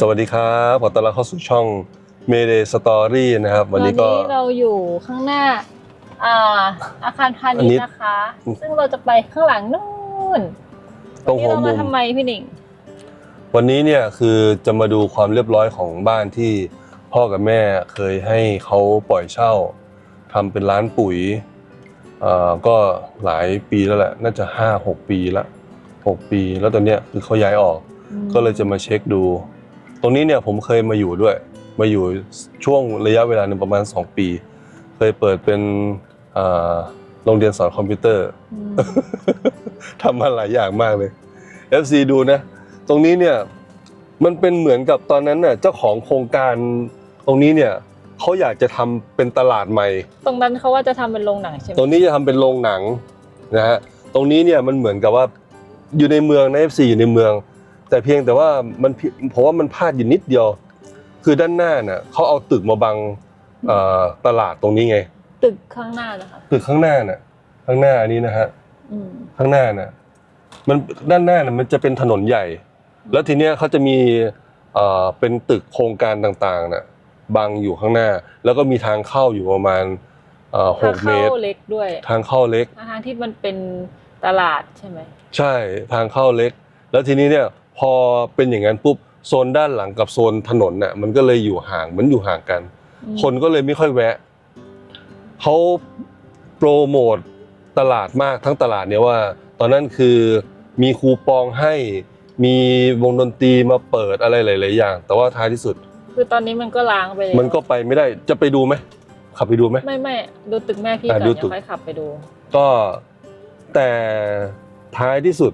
สวัสดีครับขอต้อนรับเข้าสู่ช่อง Mayday Story นะครับ วันนี้ก็เราอยู่ข้างหน้าอ่าอาคารพาอันณิชนี้ย์นะคะ ซึ่งเราจะไปข้างหลังนู่นตรงวันนี้หัวเรามุมามทำไมพี่หนิง วันนี้เนี่ยคือจะมาดูความเรียบร้อยของบ้านที่พ่อกับแม่เคยให้เขาปล่อยเช่าทำเป็นร้านปุ๋ยอ่าก็หลายปีแล้วแหละ น่าจะห้าหกปีละหกปี แล้วตอนเนี้ยคือเขาย้ายออก ก็เลยจะมาเช็คดู ตรงนี้เนี่ยผมเคยมาอยู่ด้วย มาอยู่ช่วงระยะเวลาหนึ่งประมาณ 2 ปี เคยเปิดเป็นอ่าโรงเรียนสอนคอมพิวเตอร์อืมทำมาหลายอย่างมากเลย FC ดูนะ ตรงนี้เนี่ยมันเป็นเหมือนกับตอนนั้นน่ะเจ้าของโครงการตรงนี้เนี่ยเขาอยากจะทำเป็นตลาดใหม่ ตรงนั้นเขาว่าจะทำเป็นโรงหนังใช่ไหมตรงนี้จะทำเป็นโรงหนังนะฮะตรงนี้เนี่ยมันเหมือนกับว่าอยู่ในเมืองนะ FC อยู่ในเมือง แต่เพียงแต่ว่ามันผิดเพราะว่ามันพลาดอยู่นิดเดียว คือด้านหน้าน่ะเขาเอาตึกมาบังเอ่อตลาดตรงนี้ไง ตึกข้างหน้านะคะตึกข้างหน้าน่ะ ข้างหน้าอันนี้นะฮะอืมข้างหน้าน่ะ มันด้านหน้าน่ะมันจะเป็นถนนใหญ่ แล้วทีเนี้ยเขาจะมีเอ่อเป็นตึกโครงการต่างๆน่ะบังอยู่ข้างหน้า แล้วก็มีทางเข้าอยู่ประมาณเอ่อหทางกเมเข้าตรเล็กด้วย ทางเข้าเล็กทางที่มันเป็นตลาดใช่ไหมใช่ทางเข้าเล็ก แล้วทีนี้เนี่ย พอเป็นอย่างนั้นปุ๊บโซนด้านหลังกับโซนถนนน่ะมันก็เลยอยู่ห่างเหมันอยู่ห่างกันอืมคนก็เลยไม่ค่อยแวะเขาโปรโมทตลาดมากทั้งตลาดเนี่ยว่า ตอนนั้นคือมีคูปองให้มีวงดนตรีมาเปิดอะไรหลาย ๆ อย่าง แต่ว่าท้ายที่สุด คือตอนนี้มันก็ล้างไปแล้วมันก็ไปไม่ได้จะไปดูไหมขับไปดูไหมไม่ไม่ดูตึกแม่พี่อะก่อนดูเดี๋ตึยกวค่อยขับไปดู ก็แต่ท้ายที่สุด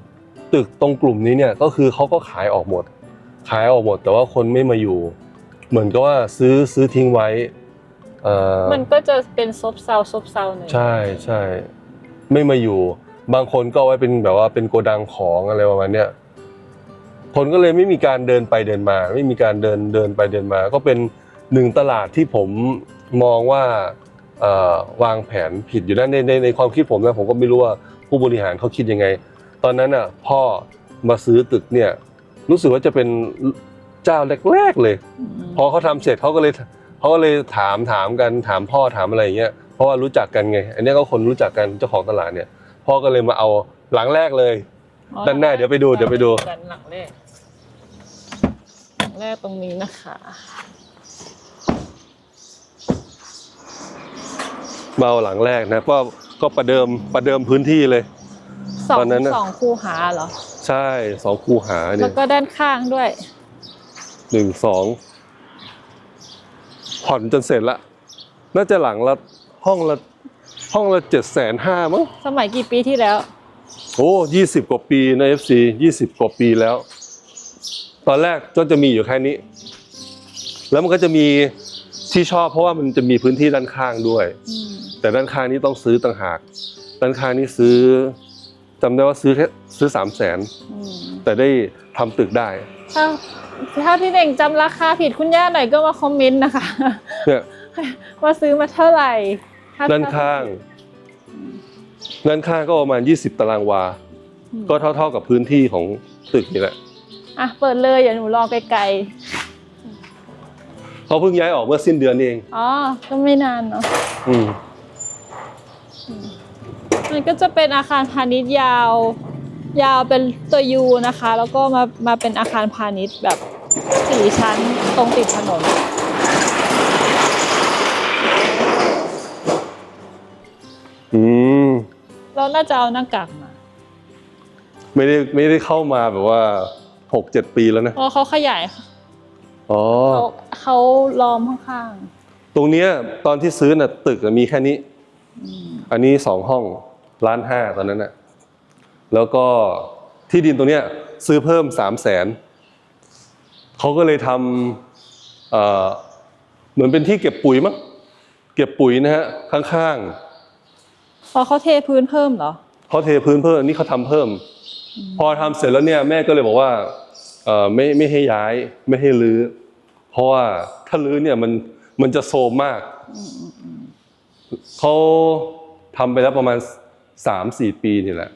ตึกตรงกลุ่มนี้เนี่ยก็คือเขาก็ขายออกหมด ขายออกหมด แต่ว่าคนไม่มาอยู่ เหมือนกับว่าซื้อซื้อทิ้งไว้เอ่อมันก็จะเป็นซบเซาซบเซาหน่อยใช่ใช่ไม่มาอยู่ บางคนก็เอาไว้เป็นแบบว่าเป็นโกดังของอะไรประมาณเนี้ยคนก็เลยไม่มีการเดินไปเดินมา ไม่มีการเดินเดินไปเดินมา ก็เป็นหนึ่งตลาดที่ผมมองว่าเอ่อวางแผนผิดอยู่นะในในในความคิดผมนะผมก็ไม่รู้ว่าผู้บริหารเขาคิดยังไง ตอนนั้นอะพ่อมาซื้อตึกเนี่ยรู้สึกว่าจะเป็นเจ้าแรกๆเลยมพอเขาทำเสร็จเขาก็เลยเขาก็เลยถามถามกันถามพ่อถามอะไรอย่างเงี้ยเพราะว่ารู้จักกันไง อันเนี้ยก็คนรู้จักกันเจ้าของตลาดเนี่ย พ่อก็เลยมาเอาหลังแรกเลยอ๋อด้านหน้าเดี๋ยวไปดูเดี๋ยวไปดูกันหลังแรกหลังแรกตรงนี้นะคะมาเอาหลังแรกนะก็ก็ประเดิมประเดิมพื้นที่เลย สองตอนนั้นน่ะสองคูหาเหรอ ใช่สองคูหาแล้เนี่วยก็ด้านข้างด้วย หนึ่งสองผ่อนจนเสร็จละ น่าจะหลังละห้องละห้องละเจ็ดแสนห้ามั้งสมัยกี่ปีที่แล้ว โอ้ยี่สิบกว่าปีใน FC ยี่สิบกว่าปีแล้ว ตอนแรกก็จะมีอยู่แค่นี้ แล้วมันก็จะมีที่ชอบเพราะว่ามันจะมีพื้นที่ด้านข้างด้วยอืมแต่ด้านข้างนี้ต้องซื้อต่างหาก ด้านข้างนี้ซื้อ จำได้ว่าซื้อแค่ซื้อสามแสนอืมแต่ได้ทำตึกได้ ถ้าถ้าพี่เด่งจำราคาผิดคุณย่าหน่อยก็มาคอมเมนต์นะคะเนี่ยว่าซื้อมาเท่าไหร่ถ้ด้านข้างด้านข้างก็ประมาณ 20 ตารางวาอืมก็เท่าๆกับพื้นที่ของตึกนี่แหละอะเปิดเลยอย่าหนูรอไกลเขาเพิ่งย้ายออกเมื่อสิ้นเดือนนี่เองๆอ๋อ ก็ไม่นานเนาะอืม มันก็จะเป็นอาคารพาณิชย์ยาว ยาวเป็นตัวยูนะคะ แล้วก็มามาเป็นอาคารพาณิชย์แบบสี่ชั้นตรงติดถนนอืมเราน่าจะเอาหน้ากากมา ไม่ได้ไม่ได้เข้ามาแบบว่าหกเจ็ดปีแล้วนะเพราะเขาขยายอ๋อ เขาเขาล้อมข้างตรงเนี้ยตอนที่ซื้อน่ะตึกอะมีแค่นี้ ๆอืม อันนี้สองห้อง ล้านห้าตอนนั้นน่ะแล้วก็ที่ดินตรงเนี้ยซื้อเพิ่มสามแสนเขาก็เลยทำเอ่อเหมือนเป็นที่เก็บปุ๋ยมั้งเก็บปุ๋ยนะฮะข้างพอเขาเทพื้นเพิ่มเหรอๆเขาเทพื้นเพิ่มอันนี้เขาทำเพิ่ม พอทำเสร็จแล้วเนี่ยแม่ก็เลยบอกว่าเอ่อไม่ไม่ให้ย้ายไม่ให้รื้อ เพราะว่าถ้ารื้อเนี่ยมันมันจะโซมมากเขาทำไปแล้วประมาณ สามสี่ปีนี่แหละ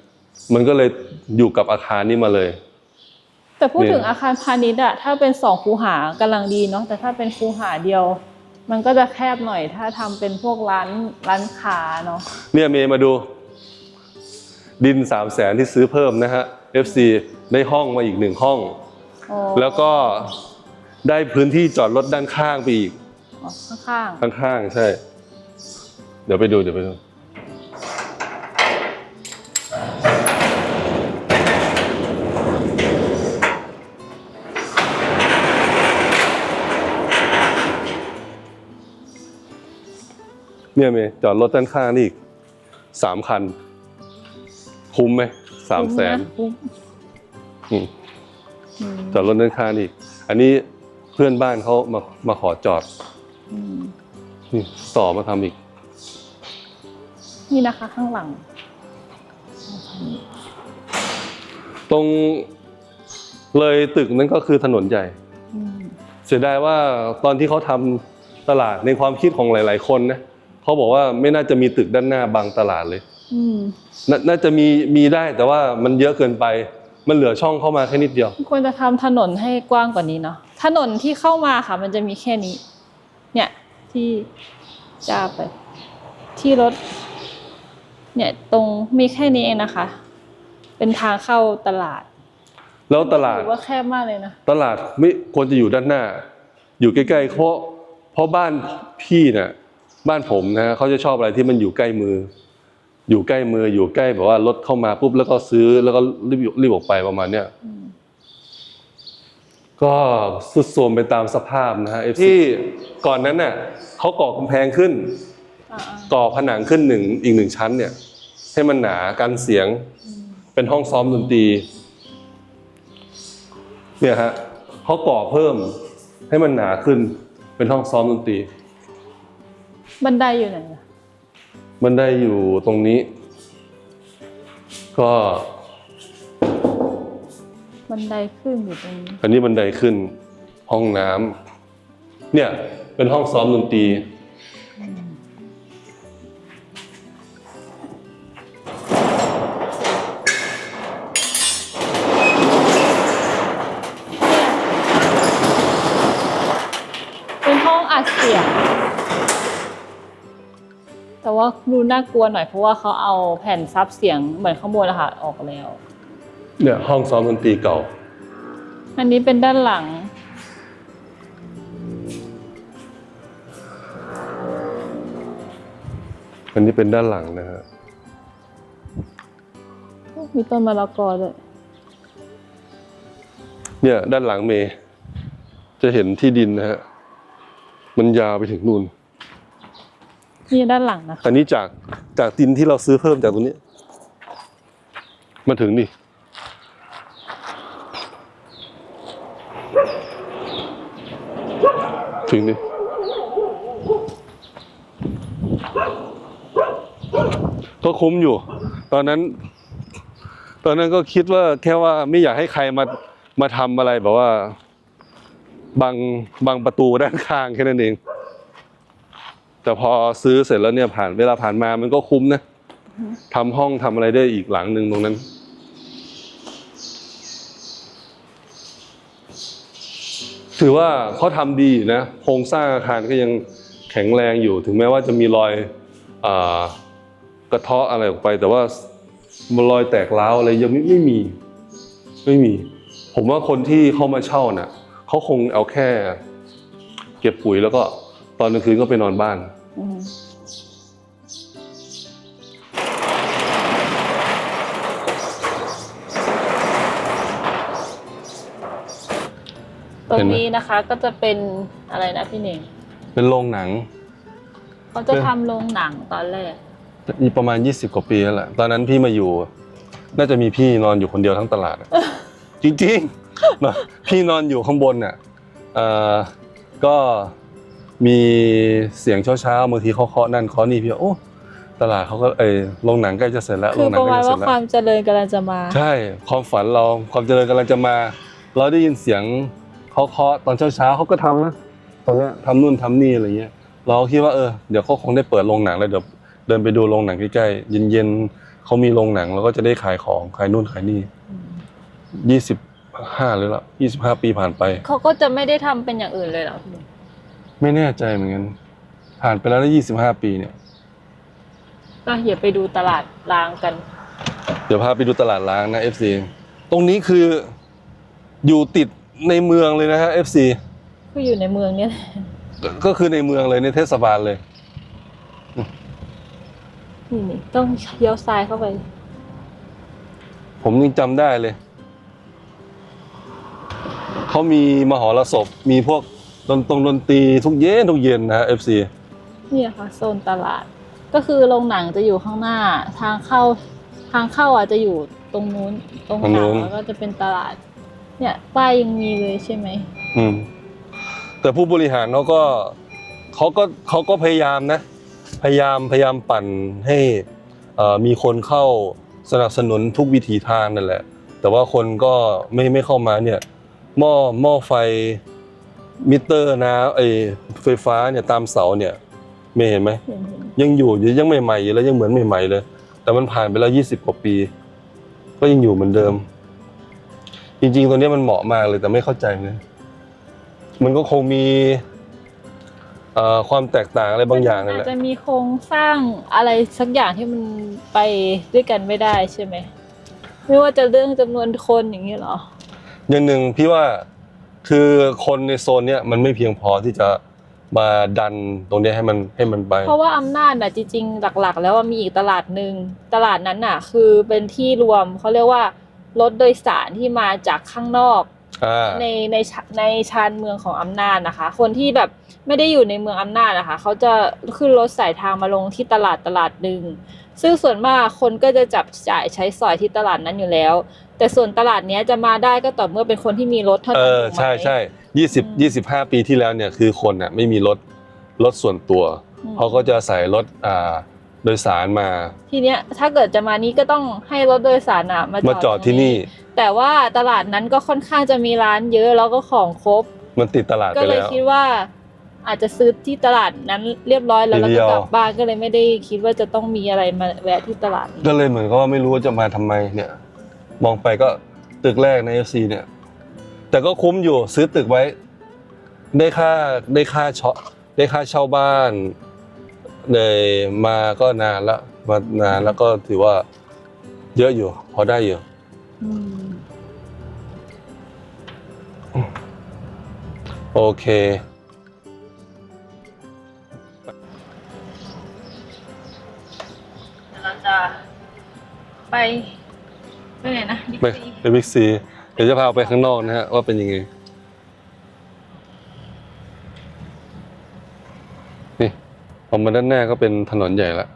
มันก็เลยอยู่กับอาคารนี้มาเลย แต่แต่พูดเนี่ยถึงอาคารพาณิชย์อะถ้าเป็นสองคูหากำลังดีเนาะแต่ถ้าเป็นคูหาเดียว มันก็จะแคบหน่อย ถ้าทำเป็นพวกร้านร้านค้าเนาะเนี่ยเมย์มาดู ดินสามแสนที่ซื้อเพิ่มนะฮะ FC ได้ห้องมาอีกหนึ่งห้องอ๋อแล้วก็ได้พื้นที่จอดรถด้านข้างไปอีกอ๋อข้างข้างๆใช่ เดี๋ยวไปดูเดี๋ยวไปดู เนี่ยเมย์จอดรถด้านข้างนี่อีกสามคัน คุ้มไหมๆสามแสนคุ้มอืมอืมจอดรถด้านข้างนี่อีกอันนี้เพื่อนบ้านเขามามาขอจอดอืมนี่ต่อมาทำอีก นี่นะคะข้างหลัง ตรงเลยตึกนั้นก็คือถนนใหญ่ อืมเสียดายว่าตอนที่เขาทำตลาดในความคิดของหลาย ๆ คนนะ เขาบอกว่าไม่น่าจะมีตึกด้านหน้าบังตลาดเลยอืมนาน่าจะมีมีได้แต่ว่ามันเยอะเกินไป มันเหลือช่องเข้ามาแค่นิดเดียว ควรจะทำถนนให้กว้างกว่านี้เนาะถนนที่เข้ามาค่ะ มันจะมีแค่นี้ เนี่ยที่จะไป ที่รถ เนี่ยตรงมีแค่นี้เองนะคะ เป็นทางเข้าตลาด แล้วตลาดถือว่าแคบมากเลยนะตลาดไม่ควรจะอยู่ด้านหน้า อยู่ใกล้ๆเพราะเพราะบ้านพี่เนี่ย บ้านผมนะเขาจะชอบอะไรที่มันอยู่ใกล้มือ อยู่ใกล้มืออยู่ใกล้แบบว่ารถเข้ามาปุ๊บแล้วก็ซื้อแล้วก็รีบรีบออกไปประมาณเนี้ยอืมก็สุดโทรมไปตามสภาพนะฮะที่ก่อนนั้นน่ะเขาก่อกำแพงขึ้นอ่าก่อผนังขึ้นหนึ่งอีกหนึ่งชั้นเนี่ย ให้มันหนากันเสียงๆอืมเป็นห้องซ้อมดนตรีเนี่ยฮะเขาก่อเพิ่มให้มันหนาขึ้นเป็นห้องซ้อมดนตรี บันไดอยู่ไหนอะมันได้อยู่ตรงนี้ ก็บันไดขึ้นอยู่ตรงนี้อันนี้บันไดขึ้นห้องน้ำเนี่ย เป็นห้องซ้อมดนตรี เป็นห้องอัดเสียง แต่ว่าดูน่ากลัวหน่อยเพราะว่าเขาเอาแผ่นซับเสียงเหมือนข้างบนนะคะออกแล้ว เนี่ยห้องซ้อมดนตรีเก่า อันนี้เป็นด้านหลัง อันนี้เป็นด้านหลังนะฮะ มีต้นมะละกอด้วย เนี่ยด้านหลังเมย์จะเห็นที่ดินนะฮะ มันยาวไปถึงนู่น นี่ด้านหลังนะคะอันนี้จากจากดินที่เราซื้อเพิ่มจากตรงนี้ มาถึงนี่ ถึงนี่ก็คุ้มอยู่ ตอนนั้น ตอนนั้นก็คิดว่าแค่ว่าไม่อยากให้ใครมามาทำอะไรแบบว่าบังบังประตูด้านข้างแค่นั้นเอง แต่พอซื้อเสร็จแล้วเนี่ยผ่านเวลาผ่านมามันก็คุ้มนะทำห้องทำอะไรได้อีกหลังหนึ่งตรงนั้น ถือว่าเขาทำดีนะโครงสร้างอาคารก็ยังแข็งแรงอยู่ ถึงแม้ว่าจะมีรอยอกระเทาะอะไรออกไป แต่ว่ามันรอยแตกร้าวอะไรยังไม่ไม่มีไม่มี ผมว่าคนที่เข้ามาเช่าน่ะเขาคงเอาแค่ เก็บปุ๋ยแล้วก็ อนกลางคืนก็ไปนอนบ้านอืมตรงนี้นะคะก็จะเป็นอะไรนะพี่เน่งเป็นโรงหนังเขาจะทำโรงหนังตอนแรกมีประมาณ 20 กว่าปีแล้วแหละตอนนั้นพี่มาอยู่ น่าจะมีพี่นอนอยู่คนเดียวทั้งตลาดอะจริงๆนะพี่นอนอยู่ข้างบนน่ะเอ่อก็ มีเสียงเช้าๆบางทีเขาเคาะนั่นเคาะนี่พี่ว่าโอ้ตลาดเขาก็เออโรงหนังใกล้จะเสร็จแล้วโรคืองหนัปงระใกล้มาณจะเสร็ว่าจแล้ว ความเจริญกำลังจะมาใช่ความฝันเราความเจริญกำลังจะมา เราได้ยินเสียงเขาเคาะตอนเช้าๆเขาก็ทำนะตอนเนี้ยทำนู่นทำนี่อะไรเงี้ย เราคิดว่าเออเดี๋ยวเขาคงได้เปิดโรงหนังแล้วเดี๋ยวเดินไปดูโรงหนังใกล้ๆเย็นๆเขามีโรงหนังเราก็จะได้ขายของขายนู่นขายนี่ยี่สิบห้าเลยละยี่สิบห้าปีผ่านไป เขาก็จะไม่ได้ทำเป็นอย่างอื่นเลยเหรอพี่ ไม่แน่ใจเหมือนกัน ผ่านไปแล้วนะยี่สิบห้าปีเนี่ย ก็อย่าไปดูตลาดล้างกัน เดี๋ยวพาไปดูตลาดล้างนะ FC ตรงนี้คืออยู่ติดในเมืองเลยนะฮะ FC ก็อยู่ในเมืองเนี่ยก็ก็คือในเมืองเลยในเทศบาลเลย นี่นี่ต้องเลี้ยวซ้ายเข้าไป ผมยังจำได้เลย เขามีมหรสพมีพวก ดนตรงดนตรีทุกเย็นทุกเย็นนะฮะ FC เนี่ยค่ะโซนตลาด ก็คือโรงหนังจะอยู่ข้างหน้า ทางเข้าทางเข้าอาจจะอยู่ตรงนู้นตรงตรงหนู้นังนแล้วก็จะเป็นตลาด เนี่ยป้ายยังมีเลยใช่ไหมอืมแต่ผู้บริหารเขาก็เขาก็เขาก็พยายามนะ พยายามพยายามปั่นให้เอ่อมีคนเข้าสนับสนุนทุกวิถีทางนั่นแหละ แต่ว่าคนก็ไม่ไม่เข้ามาเนี่ยหม้อหม้อไฟ มิเตอร์นะไอไฟฟ้าเนี่ยตามเสาเนี่ยไม่เห็นไหมเห็นเห็นยังอยู่อยู่ยังใหม่ๆอยู่แล้วยังเหมือนใหม่ๆเลย แต่มันผ่านไปแล้วยี่สิบกว่าปี ก็ยังอยู่เหมือนเดิม จริง ๆ ตัวเนี้ยมันเหมาะมากเลยแต่ไม่เข้าใจเลยมันก็คงมีเอ่อความแตกต่างอะไรบางอย่างนั่นแหอาละจจะมีโครงสร้างอะไรสักอย่างที่มันไปด้วยกันไม่ได้ใช่ไหมไม่ว่าจะเรื่องจำนวนคนอย่างนี้เหรอ อย่างหนึ่งพี่ว่า คือคนในโซนเนี้ยมันไม่เพียงพอที่จะมาดันตรงเนี้ยให้มันให้มันไป เพราะว่าอำนาจน่ะจริงๆหลักๆ แล้วว่ามีอีกตลาดหนึ่งตลาดนั้นน่ะ คือเป็นที่รวมเขาเรียกว่ารถโดยสารที่มาจากข้างนอก อ่า ในในชในชานเมืองของอำนาจนะคะ คนที่แบบ ไม่ได้อยู่ในเมืองอำนาจนะคะเขาจะขึ้นรถสายทางมาลงที่ตลาดตลาดหนึ่งซึ่งส่วนมากคนก็จะจับจ่ายใช้สอยที่ตลาดนั้นอยู่แล้ว แต่ส่วนตลาดเนี้ยจะมาได้ก็ต่อเมื่อเป็นคนที่มีรถเท่าเอนั้นอถูกไหม ใช่ใช่ยี่สิบอืมยี่สิบห้าปีที่แล้วเนี่ยคือคนอะไม่มีรถรถส่วนตัวอืม เขาก็จะใส่รถอ่าโดยสารมาทีเนี้ยถ้าเกิดจะมานี้ก็ต้องให้รถโดยสารอะมามาจอดตรงที่นี่แต่ว่าตลาดนั้นก็ค่อนข้างจะมีร้านเยอะแล้วก็ของครบ มันติดตลาดก็ไปเลยแล้ว คิดว่า อาจจะซื้อที่ตลาดนั้นเรียบร้อยแล้วทีแล้วเดีก็ยว กลับบ้านก็เลยไม่ได้คิดว่าจะต้องมีอะไรมาแวะที่ตลาดนี้ก็เลยเหมือนกับว่าไม่รู้ว่าจะมาทำไมเนี่ย มองไปก็ตึกแรกใน FC เนี่ย แต่ก็คุ้มอยู่ซื้อตึกไว้ ได้ค่าได้ค่าเช่าได้ค่าเช่าบ้านเลยมาก็นานละมานานแล้วก็ถือว่า เยอะอยู่ พอได้อยู่ อืมโอเค ไปไปไหนนะบิ๊กไปซีไปบิ๊กซี เดี๋ยวจะพาไปข้างนอกนะฮะว่าเป็นยังไง นี่ออกมาด้านหน้าก็เป็นถนนใหญ่ละ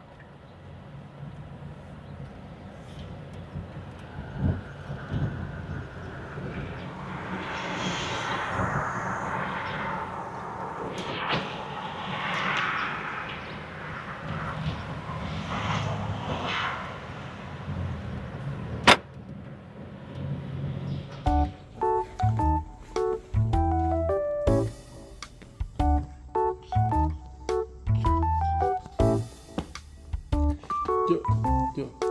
อ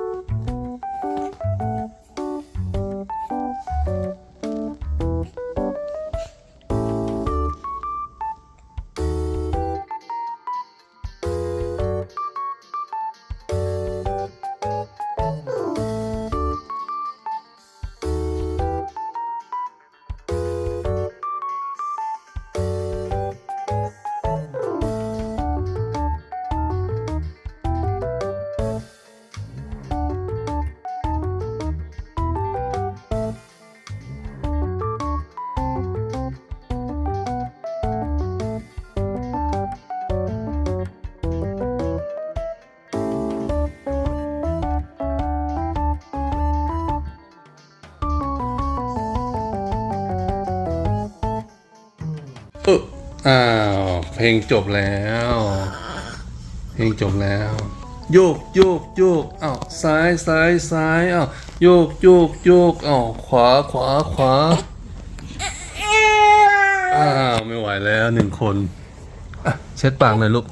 อ้าว เพลงจบแล้ว เพลงจบแล้ว โยกโยกโยกอ้าวซ้ายซ้ายซ้ายอ้าวโยกโยกโยกอ้าวขวาขวาขวาอ้าว ไม่ไหวแล้วหนึ่งคน เช็ดปากหน่อยลูก